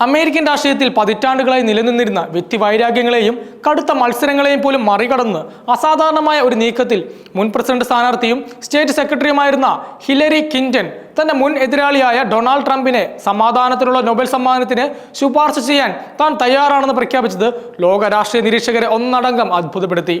American രാഷ്ട്രീയത്തിൽ പതിറ്റാണ്ടുകളായി നിലനിന്നിരുന്ന വ്യക്തിവൈരാഗ്യങ്ങളെയും കടുത്ത മത്സരങ്ങളെയും പോലും മറികടന്ന് അസാധാരണമായ ഒരു നീക്കത്തിൽ മുൻ പ്രസിഡന്റ് സ്ഥാനാർത്ഥിയും സ്റ്റേറ്റ് സെക്രട്ടറിയുമായിരുന്ന ഹിലരി കിന്റൻ തന്റെ മുൻ എതിരാളിയായ ഡൊണാൾഡ് ട്രംപിനെ സമാധാനത്തിനുള്ള നൊബേൽ സമ്മാനത്തിന് ശുപാർശ ചെയ്യാൻ താൻ തയ്യാറാണെന്ന് പ്രഖ്യാപിച്ചത് ലോക രാഷ്ട്രീയ നിരീക്ഷകരെ ഒന്നടങ്കം അത്ഭുതപ്പെടുത്തി.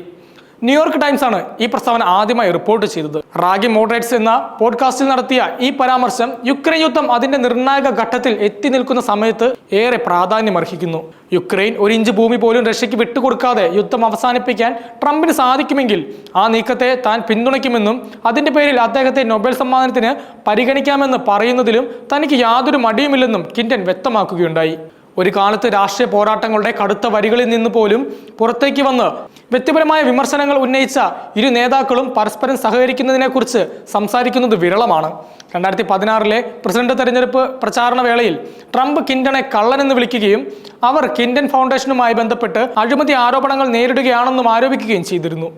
ന്യൂയോർക്ക് ടൈംസ് ആണ് ഈ പ്രസ്താവന ആദ്യമായി റിപ്പോർട്ട് ചെയ്തത്. റാഗി മോഡറേറ്റ്സ് എന്ന പോഡ്കാസ്റ്റിൽ നടത്തിയ ഈ പരാമർശം യുക്രൈൻ യുദ്ധം അതിന്റെ നിർണായക ഘട്ടത്തിൽ എത്തി നിൽക്കുന്ന സമയത്ത് ഏറെ പ്രാധാന്യം അർഹിക്കുന്നു. യുക്രൈൻ ഒരു ഇഞ്ച് ഭൂമി പോലും റഷ്യക്ക് വിട്ടുകൊടുക്കാതെ യുദ്ധം അവസാനിപ്പിക്കാൻ ട്രംപിന് സാധിക്കുമെങ്കിൽ ആ നീക്കത്തെ താൻ പിന്തുണയ്ക്കുമെന്നും അതിന്റെ പേരിൽ അദ്ദേഹത്തെ നൊബേൽ സമ്മാനത്തിന് പരിഗണിക്കാമെന്ന് പറയുന്നതിലും തനിക്ക് യാതൊരു മടിയുമില്ലെന്നും കിൻഡൻ വ്യക്തമാക്കുകയുണ്ടായി. ഒരു കാലത്ത് രാഷ്ട്രീയ പോരാട്ടങ്ങളുടെ കടുത്ത വരികളിൽ നിന്ന് പോലും പുറത്തേക്ക് വന്ന് വ്യക്തിപരമായ വിമർശനങ്ങൾ ഉന്നയിച്ച ഇരു നേതാക്കളും പരസ്പരം സഹകരിക്കുന്നതിനെക്കുറിച്ച് സംസാരിക്കുന്നത് വിരളമാണ്. രണ്ടായിരത്തി പതിനാറിലെ പ്രസിഡന്റ് തെരഞ്ഞെടുപ്പ് പ്രചാരണ വേളയിൽ ട്രംപ് കിൻഡനെ കള്ളനെന്ന് വിളിക്കുകയും അവർ കിൻഡൻ ഫൗണ്ടേഷനുമായി ബന്ധപ്പെട്ട് അഴിമതി ആരോപണങ്ങൾ നേരിടുകയാണെന്നും ആരോപിക്കുകയും ചെയ്തിരുന്നു.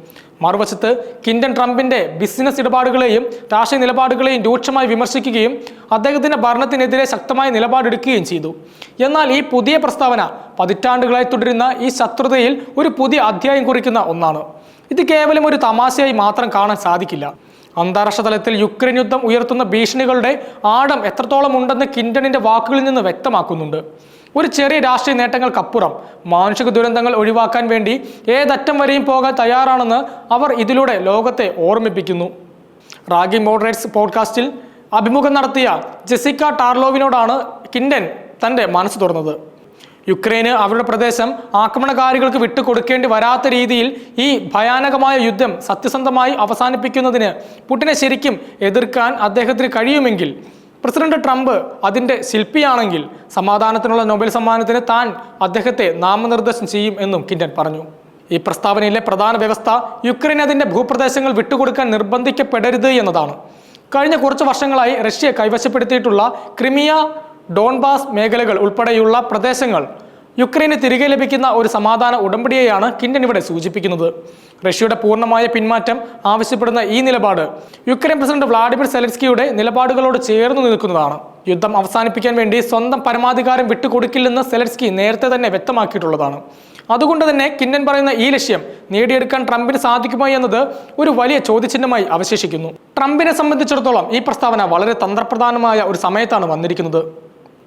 മറുവശത്ത് കിൻഡൻ ട്രംപിന്റെ ബിസിനസ് ഇടപാടുകളെയും രാഷ്ട്രീയ നിലപാടുകളെയും രൂക്ഷമായി വിമർശിക്കുകയും അദ്ദേഹത്തിന്റെ ഭരണത്തിനെതിരെ ശക്തമായ നിലപാടെടുക്കുകയും ചെയ്തു. എന്നാൽ ഈ പുതിയ പ്രസ്താവന പതിറ്റാണ്ടുകളായി തുടരുന്ന ഈ ശത്രുതയിൽ ഒരു പുതിയ അധ്യായം കുറിക്കുന്ന ഒന്നാണ്. ഇത് കേവലം ഒരു തമാശയായി മാത്രം കാണാൻ സാധിക്കില്ല. അന്താരാഷ്ട്ര തലത്തിൽ യുക്രൈൻ യുദ്ധം ഉയർത്തുന്ന ഭീഷണികളുടെ ആഴം എത്രത്തോളം ഉണ്ടെന്ന് കിൻഡണിന്റെ വാക്കുകളിൽ നിന്ന് വ്യക്തമാക്കുന്നുണ്ട്. ഒരു ചെറിയ രാഷ്ട്രീയ നേട്ടങ്ങൾക്കപ്പുറം മാനുഷിക ദുരന്തങ്ങൾ ഒഴിവാക്കാൻ വേണ്ടി ഏതറ്റം വരെയും പോകാൻ തയ്യാറാണെന്ന് അവർ ഇതിലൂടെ ലോകത്തെ ഓർമ്മിപ്പിക്കുന്നു. റാഗി മോഡറേറ്റ്സ് പോഡ്കാസ്റ്റിൽ അഭിമുഖം നടത്തിയ ജെസിക്ക ടാർലോവിനോടാണ് കിൻഡൻ തന്റെ മനസ്സ് തുറന്നത്. യുക്രൈന് അവരുടെ പ്രദേശം ആക്രമണകാരികൾക്ക് വിട്ടുകൊടുക്കേണ്ടി വരാത്ത രീതിയിൽ ഈ ഭയാനകമായ യുദ്ധം സത്യസന്ധമായി അവസാനിപ്പിക്കുന്നതിന് പുടിനെ ശരിക്കും എതിർക്കാൻ അദ്ദേഹത്തിന് കഴിയുമെങ്കിൽ പ്രസിഡന്റ് ട്രംപ് അതിന്റെ ശില്പിയാണെങ്കിൽ സമാധാനത്തിനുള്ള നൊബേൽ സമ്മാനത്തിന് താൻ അദ്ദേഹത്തെ നാമനിർദ്ദേശം ചെയ്യും എന്നും കിൻഡൻ പറഞ്ഞു. ഈ പ്രസ്താവനയിലെ പ്രധാന വ്യവസ്ഥ യുക്രൈൻ അതിന്റെ ഭൂപ്രദേശങ്ങൾ വിട്ടുകൊടുക്കാൻ നിർബന്ധിക്കപ്പെടരുത് എന്നതാണ്. കഴിഞ്ഞ കുറച്ച് വർഷങ്ങളായി റഷ്യ കൈവശപ്പെടുത്തിയിട്ടുള്ള ക്രിമിയ ഡോൺബാസ് മേഖലകൾ ഉൾപ്പെടെയുള്ള പ്രദേശങ്ങൾ യുക്രൈന് തിരികെ ലഭിക്കുന്ന ഒരു സമാധാന ഉടമ്പടിയെയാണ് കിൻഡൻ ഇവിടെ സൂചിപ്പിക്കുന്നത്. റഷ്യയുടെ പൂർണമായ പിന്മാറ്റം ആവശ്യപ്പെടുന്ന ഈ നിലപാട് യുക്രൈൻ പ്രസിഡന്റ് വ്ളാഡിമിർ സെലൻസ്കിയുടെ നിലപാടുകളോട് ചേർന്ന് നിൽക്കുന്നതാണ്. യുദ്ധം അവസാനിപ്പിക്കാൻ വേണ്ടി സ്വന്തം പരമാധികാരം വിട്ടുകൊടുക്കില്ലെന്ന് സെലൻസ്കി നേരത്തെ തന്നെ വ്യക്തമാക്കിയിട്ടുള്ളതാണ്. അതുകൊണ്ട് തന്നെ കിൻഡൻ പറയുന്ന ഈ ലക്ഷ്യം നേടിയെടുക്കാൻ ട്രംപിന് സാധിക്കുമോ എന്നത് ഒരു വലിയ ചോദ്യചിഹ്നമായി അവശേഷിക്കുന്നു. ട്രംപിനെ സംബന്ധിച്ചിടത്തോളം ഈ പ്രസ്താവന വളരെ തന്ത്രപ്രധാനമായ ഒരു സമയത്താണ് വന്നിരിക്കുന്നത്.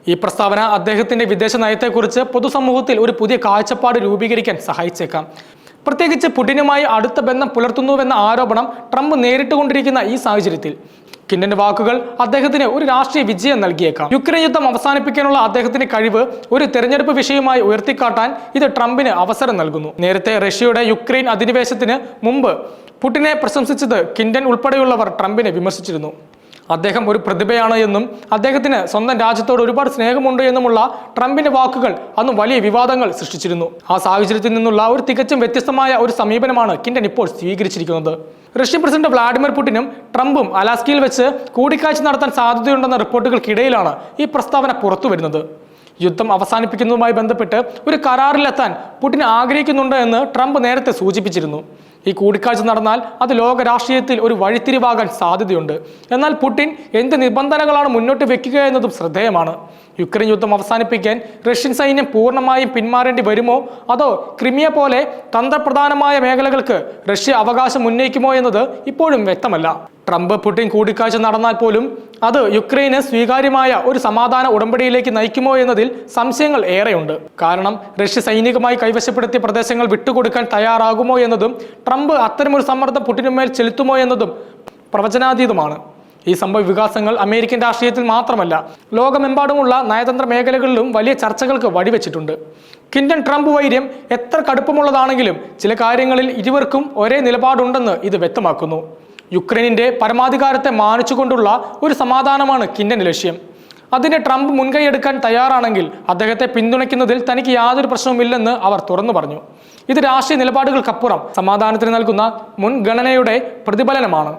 ഈ പ്രസ്താവന അദ്ദേഹത്തിന്റെ വിദേശ നയത്തെക്കുറിച്ച് പൊതുസമൂഹത്തിൽ ഒരു പുതിയ കാഴ്ചപ്പാട് രൂപീകരിക്കാൻ സഹായിച്ചേക്കാം. പ്രത്യേകിച്ച് പുടിനുമായി അടുത്ത ബന്ധം പുലർത്തുന്നുവെന്ന ആരോപണം ട്രംപ് നേരിട്ടുകൊണ്ടിരിക്കുന്ന ഈ സാഹചര്യത്തിൽ. കിൻഡന്റെ വാക്കുകൾ അദ്ദേഹത്തിന് ഒരു രാഷ്ട്രീയ വിജയം നൽകിയേക്കാം. യുക്രൈൻ യുദ്ധം അവസാനിപ്പിക്കാനുള്ള അദ്ദേഹത്തിന്റെ കഴിവ് ഒരു തെരഞ്ഞെടുപ്പ് വിഷയമായി ഉയർത്തിക്കാട്ടാൻ ഇത് ട്രംപിന് അവസരം നൽകുന്നു. നേരത്തെ റഷ്യയുടെ യുക്രൈൻ അധിനിവേശത്തിന് മുമ്പ് പുടിനെ പ്രശംസിച്ചത് കിൻഡൻ ഉൾപ്പെടെയുള്ളവർ ട്രംപിനെ വിമർശിച്ചിരുന്നു. അദ്ദേഹം ഒരു പ്രതിഭയാണ് എന്നും അദ്ദേഹത്തിന് സ്വന്തം രാജ്യത്തോട് ഒരുപാട് സ്നേഹമുണ്ട് എന്നുമുള്ള ട്രംപിന്റെ വാക്കുകൾ അന്ന് വലിയ വിവാദങ്ങൾ സൃഷ്ടിച്ചിരുന്നു. ആ സാഹചര്യത്തിൽ നിന്നുള്ള ഒരു തികച്ചും വ്യത്യസ്തമായ ഒരു സമീപനമാണ് കിൻഡൻ ഇപ്പോൾ സ്വീകരിച്ചിരിക്കുന്നത്. റഷ്യൻ പ്രസിഡന്റ് വ്ളാഡിമിർ പുടിനും ട്രംപും അലാസ്കയിൽ വെച്ച് കൂടിക്കാഴ്ച നടത്താൻ സാധ്യതയുണ്ടെന്ന റിപ്പോർട്ടുകൾക്കിടയിലാണ് ഈ പ്രസ്താവന പുറത്തു വരുന്നത് യുദ്ധം അവസാനിപ്പിക്കുന്നതുമായി ബന്ധപ്പെട്ട് ഒരു കരാറിലെത്താൻ പുടിൻ ആഗ്രഹിക്കുന്നുണ്ട് എന്ന് ട്രംപ് നേരത്തെ സൂചിപ്പിച്ചിരുന്നു. ഈ കൂടിക്കാഴ്ച നടന്നാൽ അത് ലോക രാഷ്ട്രീയത്തിൽ ഒരു വഴിത്തിരിവാകാൻ സാധ്യതയുണ്ട്. എന്നാൽ പുടിൻ എന്ത് നിബന്ധനകളാണ് മുന്നോട്ട് വെക്കുക എന്നതും ശ്രദ്ധേയമാണ്. യുക്രൈൻ യുദ്ധം അവസാനിപ്പിക്കാൻ റഷ്യൻ സൈന്യം പൂർണമായും പിന്മാറേണ്ടി വരുമോ? അതോ ക്രിമിയ പോലെ തന്ത്രപ്രധാനമായ മേഖലകൾക്ക് റഷ്യ അവകാശം ഉന്നയിക്കുമോ എന്നത് ഇപ്പോഴും വ്യക്തമല്ല. ട്രംപ് പുടിൻ കൂടിക്കാഴ്ച നടന്നാൽ പോലും അത് യുക്രൈന് സ്വീകാര്യമായ ഒരു സമാധാന ഉടമ്പടിയിലേക്ക് നയിക്കുമോ എന്നതിൽ സംശയങ്ങൾ ഏറെയുണ്ട്. കാരണം റഷ്യ സൈനികമായി കൈവശപ്പെടുത്തിയ പ്രദേശങ്ങൾ വിട്ടുകൊടുക്കാൻ തയ്യാറാകുമോ എന്നതും ട്രംപ് അത്തരമൊരു സമ്മർദ്ദം പുടിനുമേൽ ചെലുത്തുമോ എന്നതും പ്രവചനാതീതമാണ്. ഈ സംഭവ വികാസങ്ങൾ അമേരിക്കൻ രാഷ്ട്രീയത്തിൽ മാത്രമല്ല ലോകമെമ്പാടുമുള്ള നയതന്ത്ര മേഖലകളിലും വലിയ ചർച്ചകൾക്ക് വഴിവെച്ചിട്ടുണ്ട്. കിൻഡൻ ട്രംപ് വൈര്യം എത്ര കടുപ്പമുള്ളതാണെങ്കിലും ചില കാര്യങ്ങളിൽ ഇരുവർക്കും ഒരേ നിലപാടുണ്ടെന്ന് ഇത് വ്യക്തമാക്കുന്നു. യുക്രൈനിന്റെ പരമാധികാരത്തെ മാനിച്ചുകൊണ്ടുള്ള ഒരു സമാധാനമാണ് കിൻഡന്റെ ലക്ഷ്യം. അതിന് ട്രംപ് മുൻകൈയെടുക്കാൻ തയ്യാറാണെങ്കിൽ അദ്ദേഹത്തെ പിന്തുണയ്ക്കുന്നതിൽ തനിക്ക് യാതൊരു പ്രശ്നവുമില്ലെന്ന് അവർ തുറന്നു പറഞ്ഞു. ഇത് രാഷ്ട്രീയ നിലപാടുകൾക്കപ്പുറം സമാധാനത്തിന് നൽകുന്ന മുൻഗണനയുടെ പ്രതിഫലനമാണ്.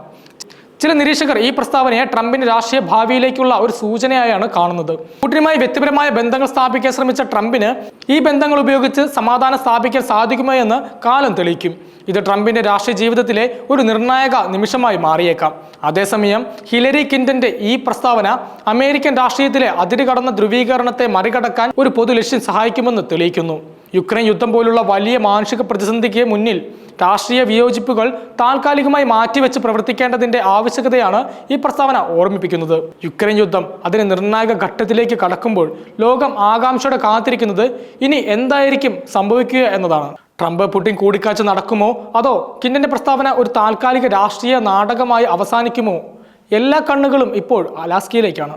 ചില നിരീക്ഷകർ ഈ പ്രസ്താവനയെ ട്രംപിന്റെ രാഷ്ട്രീയ ഭാവിയിലേക്കുള്ള ഒരു സൂചനയായാണ് കാണുന്നത്. പുടിനുമായി വ്യക്തിപരമായ ബന്ധങ്ങൾ സ്ഥാപിക്കാൻ ശ്രമിച്ച ട്രംപിന് ഈ ബന്ധങ്ങൾ ഉപയോഗിച്ച് സമാധാനം സ്ഥാപിക്കാൻ സാധിക്കുമോ എന്ന് കാലം തെളിയിക്കും. ഇത് ട്രംപിന്റെ രാഷ്ട്രീയ ജീവിതത്തിലെ ഒരു നിർണായക നിമിഷമായി മാറിയേക്കാം. അതേസമയം ഹിലരി ക്ലിന്റന്റെ ഈ പ്രസ്താവന അമേരിക്കൻ രാഷ്ട്രീയത്തിലെ അതിരുകടന്ന ധ്രുവീകരണത്തെ മറികടക്കാൻ ഒരു പൊതു ലക്ഷ്യം സഹായിക്കുമെന്ന് തെളിയിക്കുന്നു. യുക്രൈൻ യുദ്ധം പോലുള്ള വലിയ മാനുഷിക പ്രതിസന്ധിക്ക് മുന്നിൽ രാഷ്ട്രീയ വിയോജിപ്പുകൾ താൽക്കാലികമായി മാറ്റിവെച്ച് പ്രവർത്തിക്കേണ്ടതിന്റെ ആവശ്യകതയാണ് ഈ പ്രസ്താവന ഓർമ്മിപ്പിക്കുന്നത്. യുക്രൈൻ യുദ്ധം അതിന് നിർണായക ഘട്ടത്തിലേക്ക് കടക്കുമ്പോൾ ലോകം ആകാംക്ഷയോടെ കാത്തിരിക്കുന്നത് ഇനി എന്തായിരിക്കും സംഭവിക്കുക എന്നതാണ്. ട്രംപ് പുടിൻ കൂടിക്കാഴ്ച നടക്കുമോ? അതോ കിന്നന്റെ പ്രസ്താവന ഒരു താൽക്കാലിക രാഷ്ട്രീയ നാടകമായി അവസാനിക്കുമോ? എല്ലാ കണ്ണുകളും ഇപ്പോൾ അലാസ്കയിലേക്കാണ്.